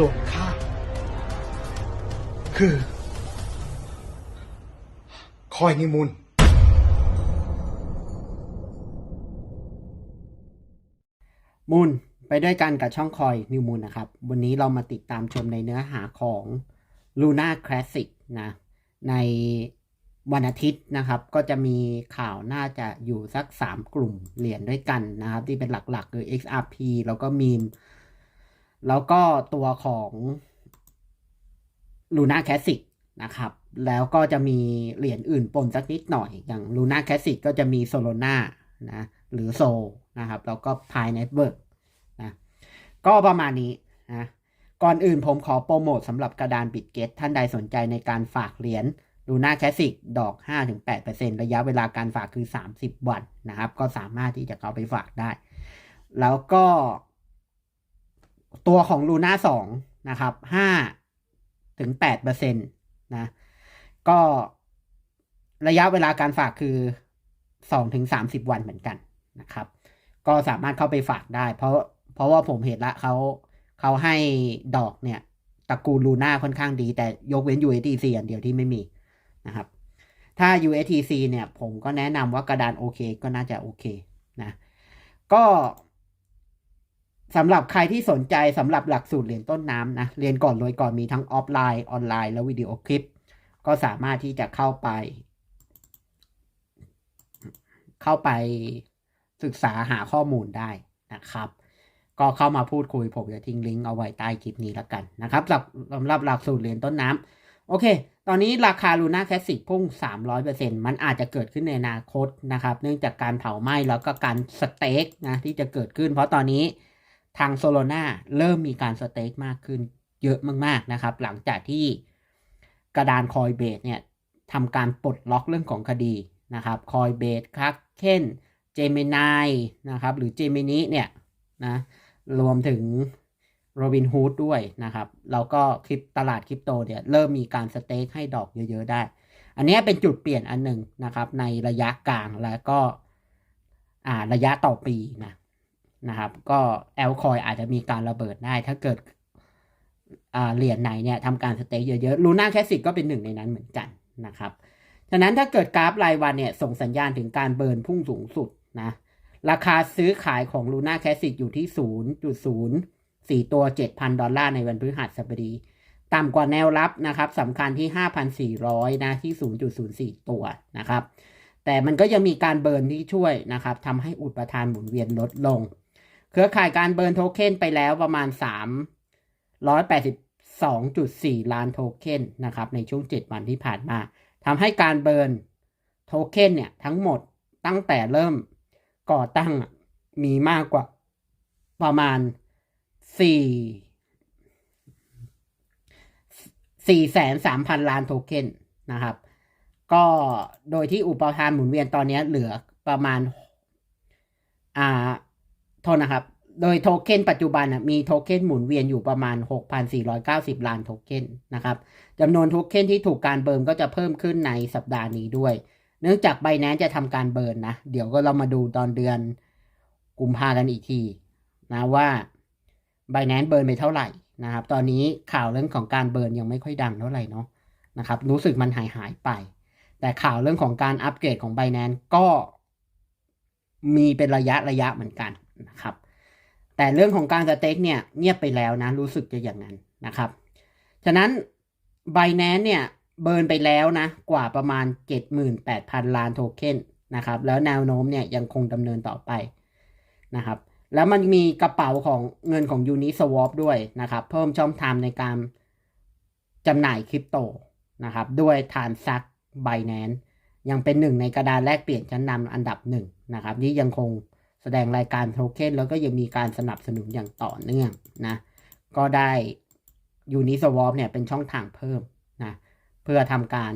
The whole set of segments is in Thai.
ส่วนข้าคือ คอยนิมุนมูลไปด้วยกันกับช่องคอยนิวมูลนะครับ วันนี้เรามาติดตามชมในเนื้อหาของ Luna Classic นะ ในวันอาทิตย์นะครับ ก็จะมีข่าวน่าจะอยู่สัก 3 กลุ่มเหรียญด้วยกันนะครับ ที่เป็นหลักๆ คือ XRP แล้วก็มีม แล้วก็ตัวของ Luna Classic นะครับ แล้วก็จะมีเหรียญอื่นปนสักนิดหน่อย อย่าง Luna Classic ก็จะมี Solana นะ หรือ Sol นะครับ แล้วก็ Pi Network นะ ก็ประมาณนี้นะ ก่อนอื่นผมขอโปรโมทสำหรับกระดานบิตเกตท่านใดสนใจในการฝากเหรียญ Luna Classic ดอก 5-8%ระยะเวลาการฝากคือ 30 วันนะครับ ก็สามารถที่จะเข้าไปฝากได้ แล้วก็ ตัวของ Luna 2นะครับ5ถึง8%นตนะ ก็ระยะเวลาการฝากคือ2ถึง30วันเหมือนกันนะครับ ก็สามารถเข้าไปฝากได้ เพราะเพราะว่าผมเห็นละเขาเขาให้ดอกเนี่ยตระกูลลูน่าค่อนข้างดี แต่ยกเว้น USDC อันเดียวที่ไม่มีนะครับ ถ้า USDC เนี่ยผมก็แนะนำว่ากระดานโอเคก็น่าจะโอเคนะ ก็ สำหรับใครที่สนใจสำหรับหลักสูตรเรียนต้นน้ำนะ เรียนก่อนรวยก่อนมีทั้งออฟไลน์ออนไลน์และวิดีโอคลิป ก็สามารถที่จะเข้าไป เข้าไปศึกษาหาข้อมูลได้นะครับ ก็เข้ามาพูดคุยผมจะทิ้งลิงก์เอาไว้ใต้คลิปนี้แล้วกันนะครับสำหรับหรับหลักสูตรเรียนต้นน้ำโอเค ตอนนี้ราคาลูน่าแคสสิกพุ่ง 300%มันอาจจะเกิดขึ้นในอนาคตนะครับ เนื่องจากการเผาไหม้แล้วก็การสเต็กนะที่จะเกิดขึ้น เพราะตอนนี้ ทางโซโลนาเริ่มมีการสเต็กมากขึ้นเยอะมากๆนะครับ หลังจากที่กระดานคอยเบสเนี่ยทำการปลดล็อกเรื่องของคดีนะครับคอยเบสคักเคนเจมินายนะครับ หรือเจมินิเนี่ยนะรวมถึงโรบินฮูดด้วยนะครับแล้วก็คลิปตลาดคริปโตเนี่ยเริ่มมีการสเต็กให้ดอกเยอะ ๆ ได้ อันนี้เป็นจุดเปลี่ยนอันหนึ่งนะครับ ในระยะกลางแล้วก็ระยะต่อปีนะ นะครับ ก็แอลคอยอาจจะมีการระเบิดได้ ถ้าเกิดเหรียญไหนเนี่ยทำการสเต็กเยอะๆลูน่าแคสสิกก็เป็นหนึ่งในนั้นเหมือนกันนะครับฉะนั้นถ้าเกิดกราฟรายวันเนี่ยส่งสัญญาณถึงการเบิร์นพุ่งสูงสุดนะราคาซื้อขายของ Luna Classic อยู่ที่ 0.04 ตัว 7,000 ดอลลาร์ในวันพฤหัสบดีต่ำกว่าแนวรับนะครับสำคัญที่ 5,400 นะ ที่ 0.04 ตัวนะครับ แต่มันก็ยังมีการเบิร์นที่ช่วยนะครับทำให้อุปทานหมุนเวียนลดลง เครือข่ายการเบิร์นโทเค็นไปแล้วประมาณ 382.4 ล้านโทเค็นนะครับในช่วง 7 วันที่ผ่านมาทำให้การเบิร์นโทเค็นเนี่ยทั้งหมดตั้งแต่เริ่มก่อตั้งมีมากกว่าประมาณสี่สี่แสนสามพันล้านโทเค็นนะครับ ก็โดยที่อุปทานหมุนเวียนตอนนี้เหลือประมาณ อ่า โทษนะครับ โดยโทเค็นปัจจุบันมีโทเค็นหมุนเวียนอยู่ประมาณ 6,490 ล้านโทเค็นนะครับจำนวนโทเค็นที่ถูกการเบิร์มก็จะเพิ่มขึ้นในสัปดาห์นี้ด้วย เนื่องจากไบแนนจะทำการเบิร์นนะ เดี๋ยวก็เรามาดูตอนเดือนกุมภากันอีกทีนะว่าไบแนนเบิร์นไปเท่าไหร่นะครับ ตอนนี้ข่าวเรื่องของการเบิร์นยังไม่ค่อยดังเท่าไหร่เนาะนะครับ รู้สึกมันหายหายไป แต่ข่าวเรื่องของการอัปเกรดของไบแนนก็มีเป็นระยะระยะเหมือนกัน นะครับ แต่เรื่องของการสเต็กเนี่ยเงียบไปแล้วนะ รู้สึกจะอย่างนั้นนะครับ ฉะนั้นไบแนนเนี่ยเบิร์นไปแล้วนะ กว่าประมาณ 78,000 ล้านโทเค็นนะครับ แล้วแนวโน้มเนี่ยยังคงดำเนินต่อไปนะครับ แล้วมันมีกระเป๋าของเงินของ Uniswap ด้วยนะครับ เพิ่มช่องทางในการจำหน่ายคริปโตนะครับด้วยฐานซัก Binance ยังเป็นหนึ่งในกระดานแลกเปลี่ยนชั้นนำอันดับหนึ่งนะครับที่ยังคง แสดงรายการโทเค็นแล้วก็ยังมีการสนับสนุนอย่างต่อเนื่องนะก็ได้ Uniswap เนี่ยเป็นช่องทางเพิ่มนะเพื่อทำการ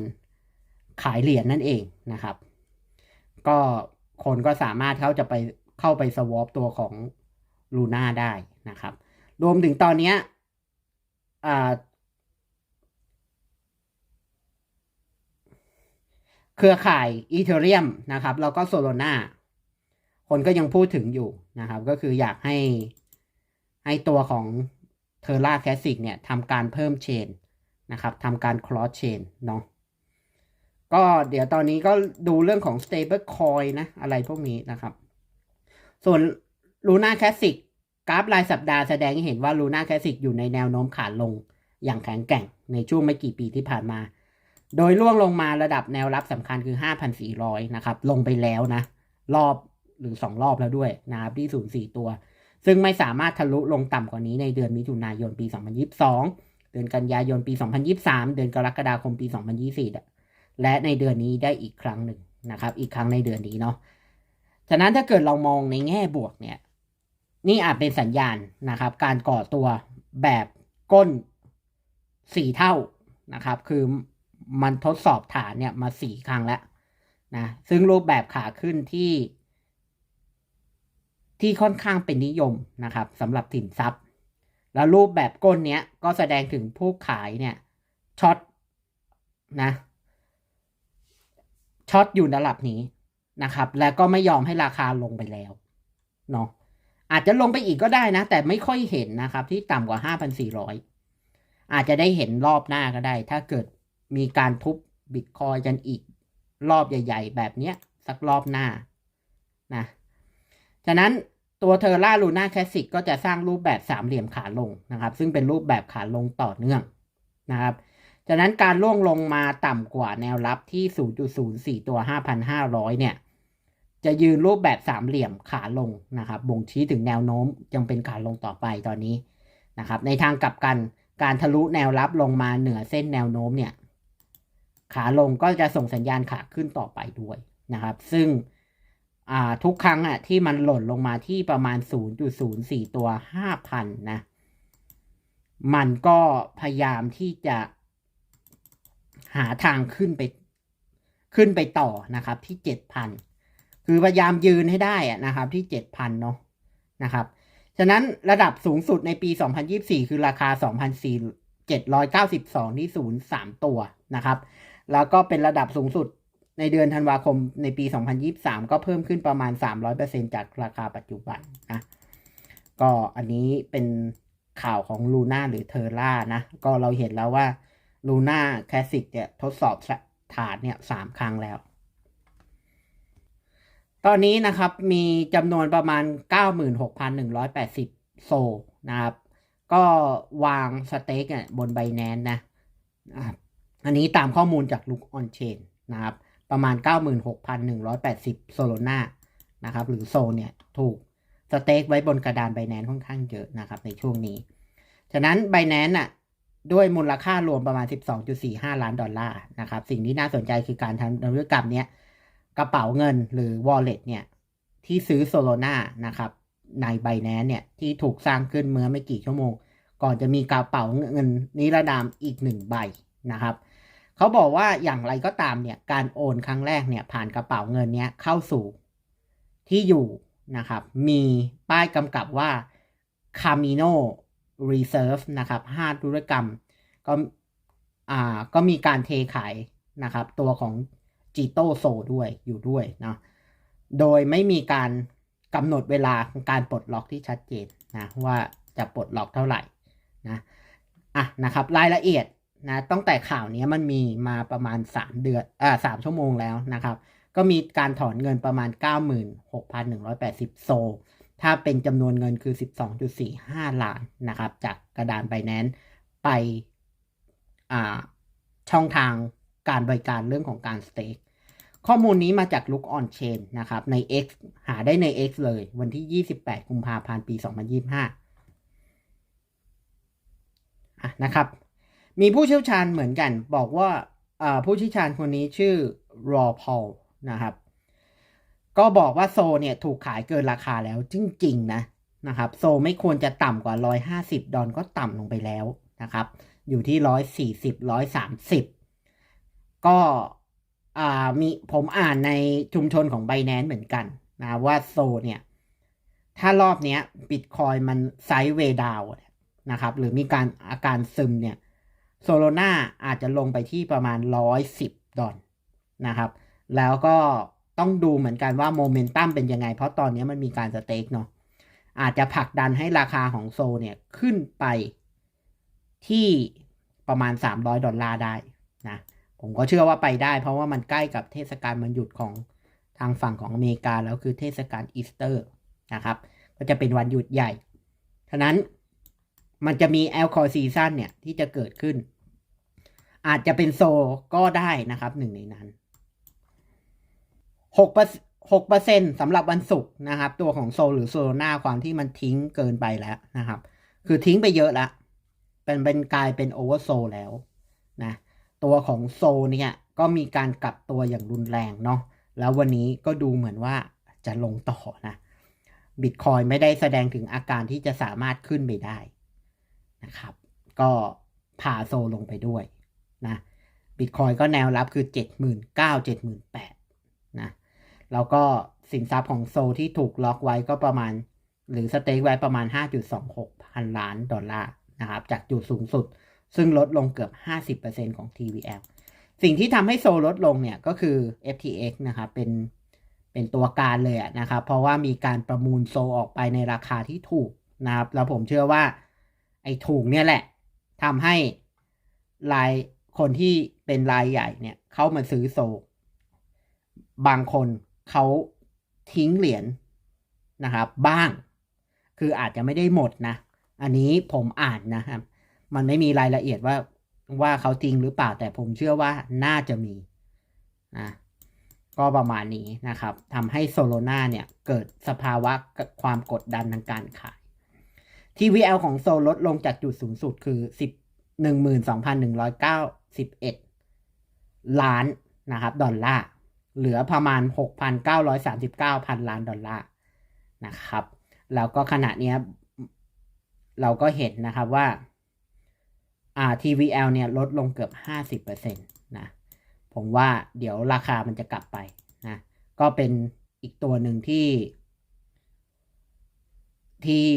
ขายเหรียญนั่นเองนะครับ ก็คนก็สามารถเข้าจะไปเข้าไปสวอปตัวของลูน่าได้นะครับ รวมถึงตอนนี้เครือข่ายอีเทเรียมนะครับ แล้วก็โซโลนา คนก็ยังพูดถึงอยู่นะครับ ก็คืออยากให้ให้ตัวของเทอร่าแคสสิกเนี่ยทำการเพิ่มเชนนะครับทำการ cross chain เนาะก็เดี๋ยวตอนนี้ก็ดูเรื่องของ stable coin นะ อะไรพวกนี้นะครับ ส่วน Luna Classic กราฟรายสัปดาห์แสดงให้เห็นว่า Luna Classic อยู่ในแนวโน้มขาลงอย่างแข็งแกร่งในช่วงไม่กี่ปีที่ผ่านมา โดยล่วงลงมาระดับแนวรับสำคัญคือ 5,400 นะครับ ลงไปแล้วนะ รอบ หรือ 2 รอบแล้วด้วยนะครับที่0.4ตัว ซึ่งไม่สามารถทะลุลงต่ำกว่านี้ในเดือนมิถุนายนปี 2022 เดือนกันยายนปี 2023 เดือนกรกฎาคมปี 2024 และในเดือนนี้ได้อีกครั้งหนึ่งนะครับ อีกครั้งในเดือนนี้เนาะฉะนั้นถ้าเกิดเรามองในแง่บวกเนี่ย นี่อาจเป็นสัญญาณนะครับ การก่อตัวแบบก้นสี่เท่านะครับ คือมันทดสอบฐานเนี่ยมาสี่ครั้งแล้วนะ ซึ่งรูปแบบขาขึ้นที่ ที่ค่อนข้างเป็นนิยมนะครับสำหรับถิ่นทรัพย์ แล้วรูปแบบก้นเนี้ยก็แสดงถึงผู้ขายเนี่ยช็อตนะช็อตอยู่ระดับนี้นะครับ แล้วก็ไม่ยอมให้ราคาลงไปแล้วเนาะอาจจะลงไปอีกก็ได้นะ แต่ไม่ค่อยเห็นนะครับ ที่ต่ำกว่า 5,400 อาจจะได้เห็นรอบหน้าก็ได้ ถ้าเกิดมีการทุบบิตคอยกันอีกรอบใหญ่ ๆ แบบเนี้ยสักรอบหน้านะ ฉะนั้น ตัวเทอร่าลูน่าแคสสิกก็จะสร้างรูปแบบสามเหลี่ยมขาลงนะครับ ซึ่งเป็นรูปแบบขาลงต่อเนื่องนะครับฉะนั้นการล่วงลงมาต่ำกว่าแนวรับที่ 0.04 ตัว 5,500 เนี่ย จะยืนรูปแบบสามเหลี่ยมขาลงนะครับ บ่งชี้ถึงแนวโน้มยังเป็นขาลงต่อไปตอนนี้นะครับ ในทางกลับกันการทะลุแนวรับลงมาเหนือเส้นแนวโน้มเนี่ย ขาลงก็จะส่งสัญญาณขาขึ้นต่อไปด้วยนะครับ ซึ่ง ทุกครั้งอะที่มันหล่นลงมาที่ประมาณ 0.04 ตัว 5,000 นะ มันก็พยายามที่จะหาทางขึ้นไป ขึ้นไปต่อนะครับ ที่ 7,000 คือพยายามยืนให้ได้อะนะครับ ที่ 7,000 เนาะนะครับ ฉะนั้นระดับสูงสุดในปี 2024 คือราคา2,792 ที่ 0.3 ตัวนะครับ แล้วก็เป็นระดับสูงสุด ในเดือนธันวาคมในปี 2023 ก็เพิ่มขึ้นประมาณ 300%จากราคาปัจจุบันนะ ก็อันนี้เป็นข่าวของลูน่าหรือเทอร่านะ ก็เราเห็นแล้วว่าลูน่าแคสสิกเนี่ยทดสอบฐานเนี่ยสามครั้งแล้ว ตอนนี้นะครับมีจำนวนประมาณ 96,180 โซนะครับ ก็วางสเต็กบนไบแนนนะ อันนี้ตามข้อมูลจากลุกออนเชนนะครับ ประมาณ 96,180 โซโลนานะครับ หรือโซเนี่ยถูกสเต็กไว้บนกระดานไบแนนค่อนข้างเยอะนะครับ ในช่วงนี้ ฉะนั้นไบแนนอะด้วยมูลค่ารวมประมาณ 12.45 ล้านดอลลาร์นะครับ สิ่งที่น่าสนใจคือการทำธุรกรรมเนี้ยกระเป๋าเงินหรือ wallet เนี่ย ที่ซื้อโซโลนานะครับ ในไบแนนเนี่ย ที่ถูกสร้างขึ้นเมื่อไม่กี่ชั่วโมง ก่อนจะมีกระเป๋าเงินนิรนามอีกหนึ่งใบนะครับ เขาบอกว่าอย่างไรก็ตามเนี่ยการโอนครั้งแรกเนี่ยผ่านกระเป๋าเงินเนี้ยเข้าสู่ที่อยู่นะครับ มีป้ายกำกับว่า Camino Reserve นะครับห้าธุรกรรมก็อ่าก็มีการเทขายนะครับ ตัวของจีโตโซด้วยอยู่ด้วยนะโดยไม่มีการกำหนดเวลาของการปลดล็อกที่ชัดเจนนะว่าจะปลดล็อกเท่าไหร่นะอะนะครับรายละเอียด นะตั้งแต่ข่าวนี้มันมีมาประมาณ 3 เดือนอ่าสามชั่วโมงแล้วนะครับ ก็มีการถอนเงินประมาณ 96,180 โซ ถ้าเป็นจำนวนเงินคือ 12.45 ล้านนะครับ จากกระดานไบแนนไปช่องทางการบริการเรื่องของการสเต็กข้อมูลนี้มาจาก Look on Chain นะครับใน X หาได้ใน X เลย วันที่ 28 กุมภาพันธ์ ปี 2025อะนะครับ มีผู้เชี่ยวชาญเหมือนกันบอกว่าผู้เชี่ยวชาญคนนี้ชื่อรอพอลนะครับ ก็บอกว่าโซเนี่ยถูกขายเกินราคาแล้วจริงๆนะนะครับ โซไม่ควรจะต่ำกว่า 150 ดอลก็ต่ำลงไปแล้วนะครับ อยู่ที่ร้อยสี่สิบร้อยสามสิบก็มีผมอ่านในชุมชนของไบแนนเหมือนกันนะว่าโซเนี่ย ถ้ารอบเนี้ยบิตคอยมันไซด์เวดาวนะครับ หรือมีการอาการซึมเนี่ย โซโลนาอาจจะลงไปที่ประมาณร้อยสิบดอลนะครับ แล้วก็ต้องดูเหมือนกันว่าโมเมนตัมเป็นยังไง เพราะตอนนี้มันมีการสเต็กเนาะอาจจะผลักดันให้ราคาของโซเนี่ยขึ้นไปที่ประมาณ 300 ดอลลาร์ได้นะผมก็เชื่อว่าไปได้ เพราะว่ามันใกล้กับเทศกาลมันหยุดของทางฝั่งของอเมริกาแล้วคือเทศกาลอีสเตอร์นะครับ ก็จะเป็นวันหยุดใหญ่ฉะนั้น มันจะมีแอลคอซีซันเนี่ยที่จะเกิดขึ้น อาจจะเป็นโซก็ได้นะครับหนึ่งในนั้นหกเปอร์หกเปอร์เซ็นสำหรับวันศุกร์นะครับ ตัวของโซหรือโซโลนาความที่มันทิ้งเกินไปแล้วนะครับ คือทิ้งไปเยอะล้วเป็นเป็นกลายเป็นโอเวอร์โซแล้วนะตัวของโซเนี่ยก็มีการกลับตัวอย่างรุนแรงเนาะแล้ววันนี้ก็ดูเหมือนว่าจะลงต่อนะบิตคอยไม่ได้แสดงถึงอาการที่จะสามารถขึ้นไปได้ นะครับ ก็พาโซลงไปด้วยนะบิตคอยก็แนวรับคือ 79,000 78,000นะแล้วก็สินทรัพย์ของโซที่ถูกล็อกไว้ก็ประมาณ หรือสเต็กไว้ประมาณ 5.26 พันล้านดอลลาร์นะครับ จากจุดสูงสุด ซึ่งลดลงเกือบ 50%ของ TVL สิ่งที่ทำให้โซลดลงเนี่ยก็คือ FTX นะครับเป็นเป็นตัวการเลยนะครับ เพราะว่ามีการประมูลโซออกไปในราคาที่ถูกนะครับ แล้วผมเชื่อว่า ไอ้ถูกเนี่ยแหละทำให้รายคนที่เป็นรายใหญ่เนี่ยเข้ามาซื้อโซบางคนเขาทิ้งเหรียญนะครับ บ้าง คืออาจจะไม่ได้หมดนะ อันนี้ผมอ่านนะครับ มันไม่มีรายละเอียดว่าว่าเขาทิ้งหรือเปล่าแต่ผมเชื่อว่าน่าจะมีนะก็ประมาณนี้นะครับทำให้โซโลนาเนี่ยเกิดสภาวะความกดดันทางการขาย TVL ของโซลดลงจากจุดสูงสุดคือ10 12,191 ล้านนะครับดอลลาร์ เหลือประมาณ 6,939พันล้านดอลลาร์นะครับแล้วก็ขณะนี้เราก็เห็นนะครับว่าอ่า TVL เนี่ยลดลงเกือบ 50%นะผมว่าเดี๋ยวราคามันจะกลับไปนะก็เป็นอีกตัวหนึ่งที่ที่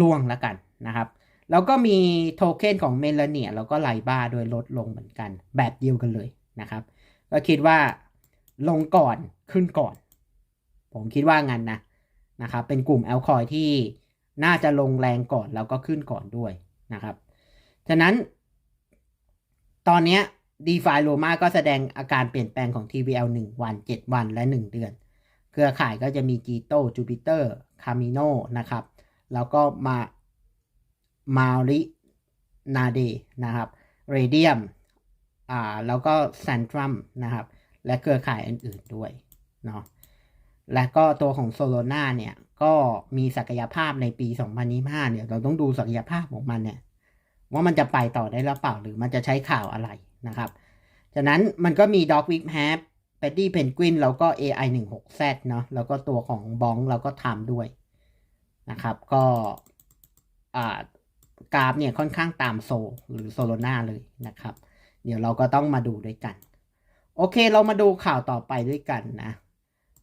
ล่วงแล้วกันนะครับ แล้วก็มีโทเค็นของเมลเนียแล้วก็ไลบ้าโดยลดลงเหมือนกันแบบเดียวกันเลยนะครับ ก็คิดว่าลงก่อนขึ้นก่อน ผมคิดว่างั้นนะนะครับ เป็นกลุ่มแอลคอยที่น่าจะลงแรงก่อนแล้วก็ขึ้นก่อนด้วยนะครับ ฉะนั้น ตอนนี้ d e f i Roma ก็แสดงอาการเปลี่ยนแปลงของ TVL 1 วัน 7 วันและ 1 เดือน เครือข่ายก็จะมี Gito Jupiter Camino นะครับ แล้วก็มา Mauri Nade นะครับ Radium อ่าแล้วก็ Centrum นะครับ และเครือข่ายอื่นๆด้วยเนาะและก็ตัวของ Solana เนี่ย ก็มีศักยภาพในปี 2025 เนี่ย เราต้องดูศักยภาพของมันเนี่ย ว่ามันจะไปต่อได้หรือเปล่าหรือมันจะใช้ข่าวอะไรนะครับฉะนั้นมันก็มี Dog Week Map p e t t y Penguin แล้วก็ AI 1 6 Z เนาะแล้วก็ตัวของบองเราก็ทำด้วย นะครับ ก็กราฟเนี่ยค่อนข้างตามโซหรือโซโลนาเลยนะครับ เดี๋ยวเราก็ต้องมาดูด้วยกัน โอเคเรามาดูข่าวต่อไปด้วยกันนะ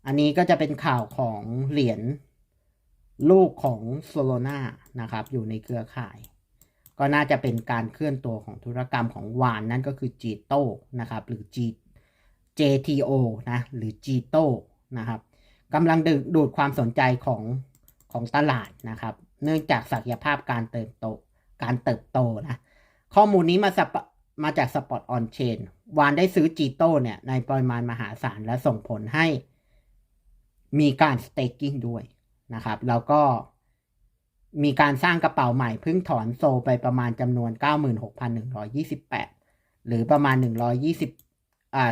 อันนี้ก็จะเป็นข่าวของเหรียญลูกของโซโลนานะครับ อยู่ในเครือข่าย ก็น่าจะเป็นการเคลื่อนตัวของธุรกรรมของวานนั่นก็คือจีโต้นะครับ หรือ G JTO นะ หรือ g โต้นะครับกำลังดึงดูดความสนใจของ ของตลาดนะครับ เนื่องจากศักยภาพการเติบโตการเติบโตนะข้อมูลนี้มามาจากสปอตออนเชนวานได้ซื้อจีโต้เนี่ยในปริมาณมหาศาลและส่งผลให้มีการสเต็กกิ้งด้วยนะครับ แล้วก็มีการสร้างกระเป๋าใหม่เพิ่งถอนโซไปประมาณจำนวน 96,128 หรือประมาณ 120อ่า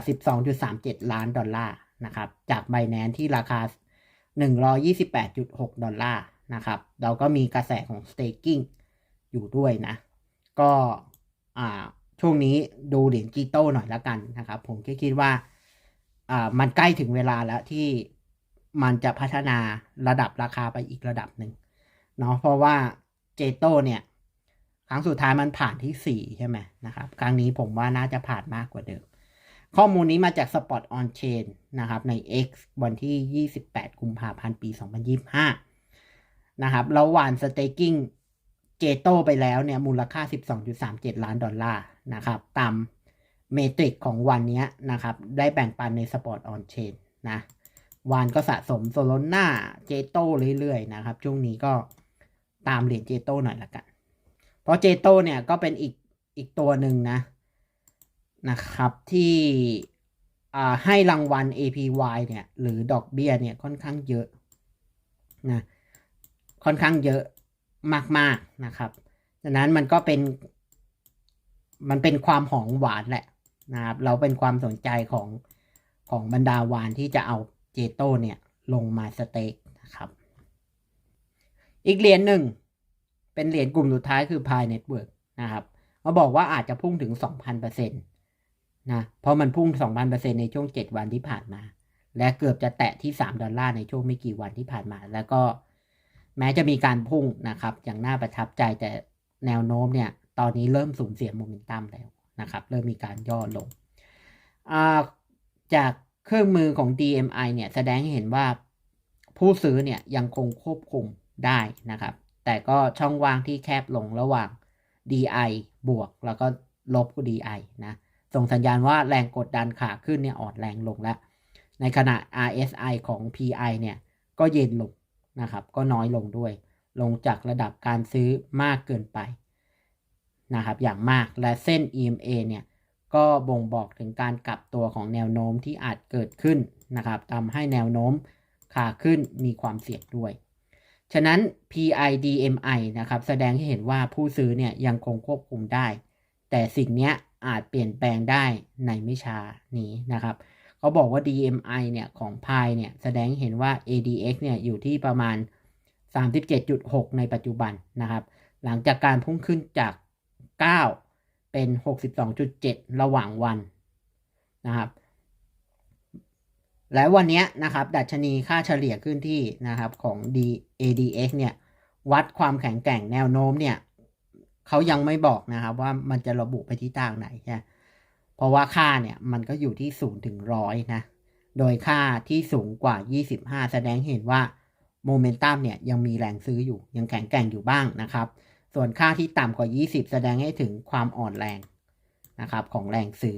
12.37 ล้านดอลลาร์นะครับ จากไบแนนที่ราคา 128.6 ดอลลาร์นะครับ เราก็มีกระแสของ staking อยู่ด้วยนะ ก็อ่าช่วงนี้ดูเหรียญจีโต้หน่อยละกันนะครับ ผมแค่คิดว่าอ่ามันใกล้ถึงเวลาแล้วที่มันจะพัฒนาระดับราคาไปอีกระดับหนึ่งเนาะเพราะว่าเจโต้เนี่ย ครั้งสุดท้ายมันผ่านที่สี่ใช่ไหมนะครับ ครั้งนี้ผมว่าน่าจะผ่านมากกว่าเดิม ข้อมูลนี้มาจาก Spot on Chain นะครับ ใน X วันที่ 28 กุมภาพันธ์ ปี 2025 นะครับแล้ววานสเตกิ้งเจโตไปแล้วเนี่ย มูลค่า 12.37 ล้านดอลลาร์นะครับ ตามเมตริกของวันนี้นะครับ ได้แบ่งปันใน Spot on Chain นะวานก็สะสมโซโลน่าเจโต้เรื่อยๆ นะครับ ช่วงนี้ก็ตามเหรียญเจโต้หน่อยละกัน เพราะเจโตเนี่ยก็เป็นอีกอีกตัวหนึ่งนะ นะครับที่ให้รางวัล APY เนี่ยหรือดอกเบี้ยเนี่ยค่อนข้างเยอะนะค่อนข้างเยอะมากๆนะครับดังนั้นมันก็เป็น มันเป็นความหอมหวานแหละนะครับเราเป็นความสนใจของของบรรดาวานที่จะเอาเจโตเนี่ยลงมาสเต็กนะครับ อีกเหรียญหนึ่ง เป็นเหรียญกลุ่มสุดท้ายคือ Pi Network นะครับเขาบอกว่าอาจจะพุ่งถึง 2,000%นะ เพราะมันพุ่ง 2,000%ในช่วง 7 วันที่ผ่านมา และเกือบจะแตะที่ 3 ดอลลาร์ในช่วงไม่กี่วันที่ผ่านมา แล้วก็แม้จะมีการพุ่งนะครับ อย่างน่าประทับใจแต่แนวโน้มเนี่ย ตอนนี้เริ่มสูญเสียโมเมนตัมแล้วนะครับ เริ่มมีการย่อลง จากเครื่องมือของ DMI เนี่ย แสดงให้เห็นว่าผู้ซื้อเนี่ยยังคงควบคุมได้นะครับ แต่ก็ช่องว่างที่แคบลงระหว่าง DI บวกแล้วก็ลบ DI นะ ส่งสัญญาณว่าแรงกดดันขาขึ้นเนี่ยอ่อนแรงลงแล้ว ในขณะ RSI ของ PI เนี่ยก็เย็นลงนะครับ ก็น้อยลงด้วย ลงจากระดับการซื้อมากเกินไปนะครับ อย่างมากและเส้น EMA เนี่ยก็บ่งบอกถึงการกลับตัวของแนวโน้มที่อาจเกิดขึ้นนะครับทำให้แนวโน้มขาขึ้นมีความเสี่ยงด้วย ฉะนั้น PIDMI นะครับ แสดงให้เห็นว่าผู้ซื้อเนี่ยยังคงควบคุมได้ แต่สิ่งนี้ อาจเปลี่ยนแปลงได้ในไม่ช้านี้นะครับเขาบอกว่า DMI เนี่ยของ Pi เนี่ยแสดงเห็นว่า ADX เนี่ยอยู่ที่ประมาณ 37.6 ในปัจจุบันนะครับ หลังจากการพุ่งขึ้นจาก 9 เป็น 62.7 ระหว่างวันนะครับ และวันนี้นะครับ ดัชนีค่าเฉลี่ยขึ้นที่นะครับของ D ADX เนี่ยวัดความแข็งแกร่งแนวโน้มเนี่ย เขายังไม่บอกนะครับว่ามันจะระบุไปที่ทางไหนใช่เพราะว่าค่าเนี่ยมันก็อยู่ที่ศูนย์ถึงร้อยนะ โดยค่าที่สูงกว่า 25 แสดงเห็นว่าโมเมนตัมเนี่ยยังมีแรงซื้ออยู่ ยังแข็งแกร่งอยู่บ้างนะครับ ส่วนค่าที่ต่ำกว่า 20 แสดงให้ถึงความอ่อนแรงนะครับของแรงซื้อ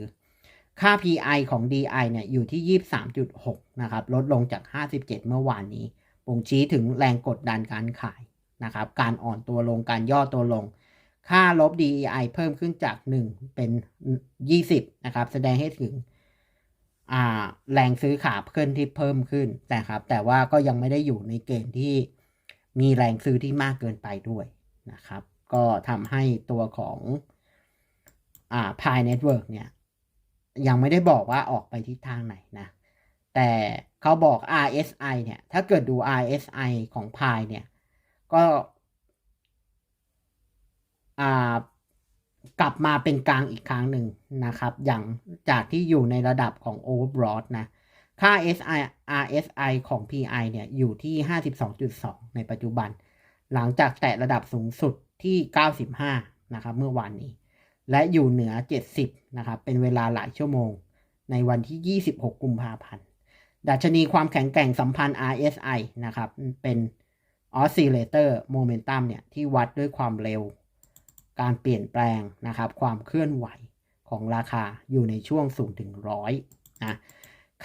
ค่า PI ของ DI เนี่ยอยู่ที่ 23.6 นะครับ ลดลงจาก 57 เมื่อวานนี้บ่งชี้ถึงแรงกดดันการขายนะครับ การอ่อนตัวลง การย่อตัวลง ค่าลบ DEI เพิ่มขึ้นจาก 1 เป็น 20 นะครับ แสดงให้ถึงแรงซื้อขาขึ้นที่เพิ่มขึ้นแต่ครับ แต่ว่าก็ยังไม่ได้อยู่ในเกณฑ์ที่มีแรงซื้อที่มากเกินไปด้วยนะครับ ก็ทำให้ตัวของอ่า Pi Network เนี่ย ยังไม่ได้บอกว่าออกไปทิศทางไหนนะ แต่เขาบอก RSI เนี่ย ถ้าเกิดดู RSI ของ Pi เนี่ย ก็ กลับมาเป็นกลางอีกครั้งหนึ่งนะครับ อย่างจากที่อยู่ในระดับของ overbought นะค่า SI RSI ของ PI เนี่ยอยู่ที่ 52.2 ในปัจจุบัน หลังจากแตะระดับสูงสุดที่ 95 นะครับ เมื่อวานนี้ และอยู่เหนือ 70 นะครับ เป็นเวลาหลายชั่วโมง ในวันที่ 26 กุมภาพันธ์ ดัชนีความแข็งแกร่งสัมพันธ์ RSI นะครับ เป็น oscillator momentum เนี่ย ที่วัดด้วยความเร็ว การเปลี่ยนแปลงนะครับ ความเคลื่อนไหวของราคาอยู่ในช่วงสูงถึงร้อยนะ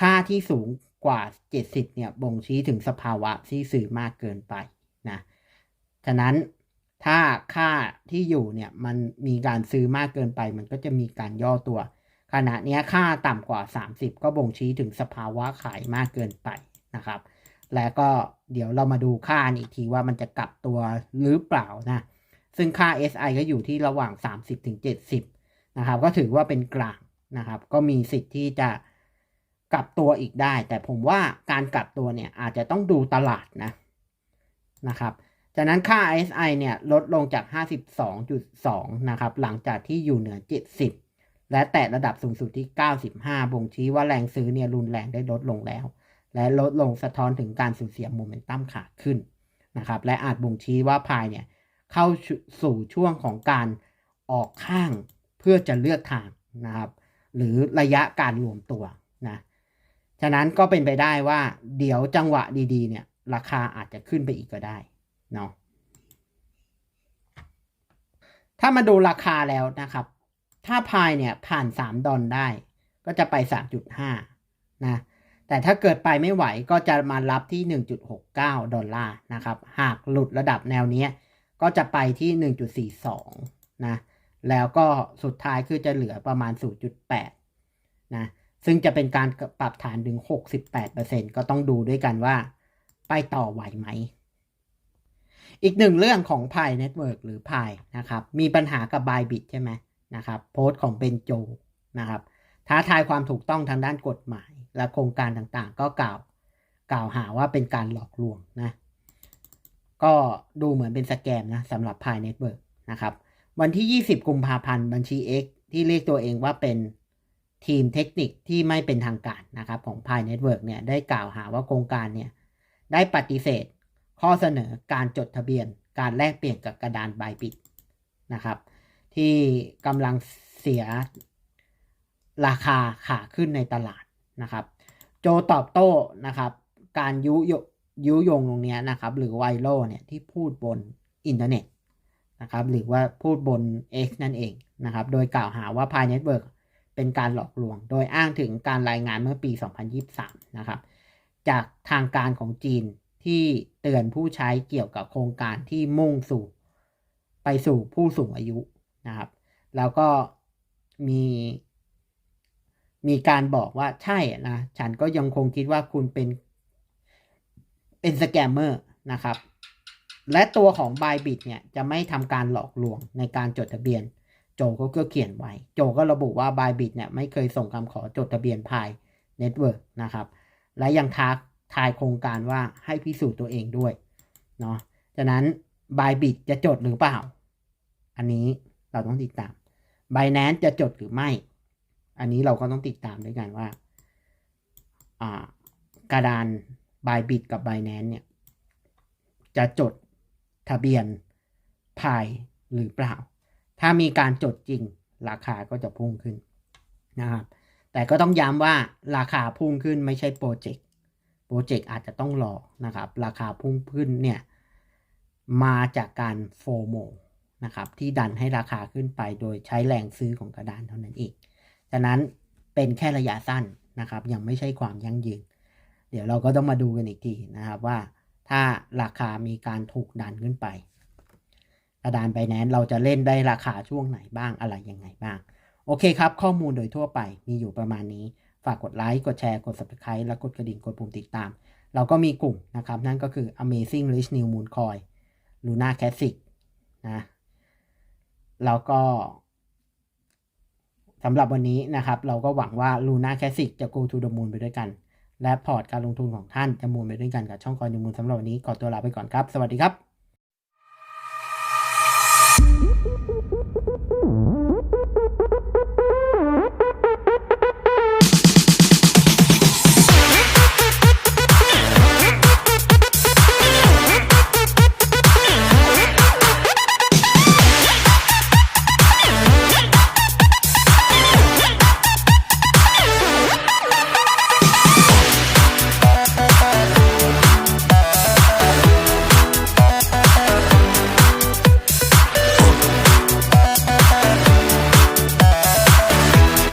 ค่าที่สูงกว่า 70 เนี่ย บ่งชี้ถึงสภาวะที่สื่อมากเกินไปนะ ฉะนั้นถ้าค่าที่อยู่เนี่ยมันมีการซื้อมากเกินไป มันก็จะมีการย่อตัว ขณะนี้ค่าต่ำกว่า 30 ก็บ่งชี้ถึงสภาวะขายมากเกินไปนะครับ แล้วก็เดี๋ยวเรามาดูค่าอีกทีว่ามันจะกลับตัวหรือเปล่านะ ซึ่งค่า SI ก็อยู่ที่ระหว่าง30ถึงนะครับ ก็ถือว่าเป็นกลางนะครับ ก็มีสิทธิ์ที่จะกลับตัวอีกได้ แต่ผมว่าการกลับตัวเนี่ยอาจจะต้องดูตลาดนะนะครับ จากนั้นค่า RSI เนี่ยลดลงจาก 52.2 นะครับ หลังจากที่อยู่เหนือ 70 และแตะระดับสูงสุดที่ 95 บ่งชี้ว่าแรงซื้อเนี่ยรุนแรงได้ลดลงแล้ว และลดลงสะท้อนถึงการสูญเสียโมเมนตัมขาขึ้นนะครับ และอาจบ่งชี้ว่าพายเนี่ย เข้าสู่ช่วงของการออกข้างเพื่อจะเลือกทางนะครับ หรือระยะการรวมตัวนะฉะนั้นก็เป็นไปได้ว่าเดี๋ยวจังหวะดีๆเนี่ยราคาอาจจะขึ้นไปอีกก็ได้เนาะถ้ามาดูราคาแล้วนะครับ ถ้าพายเนี่ยผ่าน 3 ดอลได้ ก็จะไป 3.5 นะแต่ถ้าเกิดไปไม่ไหวก็จะมารับที่ 1.69 ดอลลาร์นะครับ หากหลุดระดับแนวนี้ ก็จะไปที่ 1.42 นะ แล้วก็สุดท้ายคือจะเหลือประมาณ 0.8 นะ ซึ่งจะเป็นการปรับฐานถึง 68%ก็ต้องดูด้วยกันว่า ไปต่อไหวไหม อีกหนึ่งเรื่องของ Pi Network หรือ Pi นะครับ มีปัญหากับ Bybit ใช่ไหมนะครับ โพสต์ของเบนโจนะครับท้าทายความถูกต้องทางด้านกฎหมาย และโครงการต่างๆ ก็กล่าว กล่าวหาว่าเป็นการหลอกลวงนะ ก็ดูเหมือนเป็นสแกมนะสำหรับ Pi Network นะครับ วันที่ 20 กุมภาพันธ์บัญชี X ที่เรียกตัวเองว่าเป็นทีมเทคนิคที่ไม่เป็นทางการนะครับของ Pi Network เนี่ยได้กล่าวหาว่าโครงการเนี่ยได้ปฏิเสธ ข้อเสนอการจดทะเบียน การแลกเปลี่ยนกับกระดานใบายบิตนะครับ ที่กำลังเสียราคาขาขึ้นในตลาดนะครับ โจตอบโต้นะครับ การยุ ยุยงตรงนี้นะครับ หรือไวรัลเนี่ยที่พูดบนอินเทอร์เน็ตนะครับ หรือว่าพูดบน X นั่นเองนะครับ โดยกล่าวหาว่า Pi Network เป็นการหลอกลวง โดยอ้างถึงการรายงานเมื่อปี 2023 นะครับ จากทางการของจีนที่เตือนผู้ใช้เกี่ยวกับโครงการที่มุ่งสู่ไปสู่ผู้สูงอายุนะครับ แล้วก็มีมีการบอกว่าใช่นะ ฉันก็ยังคงคิดว่าคุณเป็น เป็นสแกมเมอร์นะครับ และตัวของ Bybit เนี่ยจะไม่ทำการหลอกลวงในการจดทะเบียน โจก็ก็เขียนไว้ โจก็ระบุว่า Bybit เนี่ยไม่เคยส่งคำขอจดทะเบียน Pi Network นะครับ และยังทักทายโครงการว่าให้พิสูจน์ตัวเองด้วยเนาะฉะนั้น Bybit จะจดหรือเปล่า อันนี้เราต้องติดตาม Binance จะจดหรือไม่ อันนี้เราก็ต้องติดตามด้วยกันว่าอ่ากระดาน Bybit กับ Binance เนี่ย จะจดทะเบียนพายหรือเปล่า ถ้ามีการจดจริงราคาก็จะพุ่งขึ้นนะครับ แต่ก็ต้องย้ำว่าราคาพุ่งขึ้นไม่ใช่โปรเจกต์ โปรเจกต์อาจจะต้องรอนะครับ ราคาพุ่งขึ้นเนี่ยมาจากการโฟโมนะครับที่ดันให้ราคาขึ้นไปโดยใช้แรงซื้อของกระดานเท่านั้นเอง ฉะนั้นเป็นแค่ระยะสั้นนะครับ ยังไม่ใช่ความยั่งยืน เดี๋ยวเราก็ต้องมาดูกันอีกทีนะครับว่าถ้าราคามีการถูกดันขึ้นไปกระดานไปแนนเราจะเล่นได้ราคาช่วงไหนบ้างอะไรยังไงบ้าง โอเคครับ ข้อมูลโดยทั่วไปมีอยู่ประมาณนี้ ฝากกดไลค์ กดแชร์ กด subscribe และกดกระดิ่งกดปุ่มติดตาม เราก็มีกลุ่มนะครับ นั่นก็คือ Amazing Rich New Moon Coin Luna Classic นะแล้วก็สำหรับวันนี้นะครับ เราก็หวังว่า Luna Classic จะ go to the moon ไปด้วยกัน และพอร์ตการลงทุนของท่านจะมูลไปด้วยกันกับช่องคอยนิมูลสำหรับวันนี้ขอตัวลาไปก่อนครับ สวัสดีครับ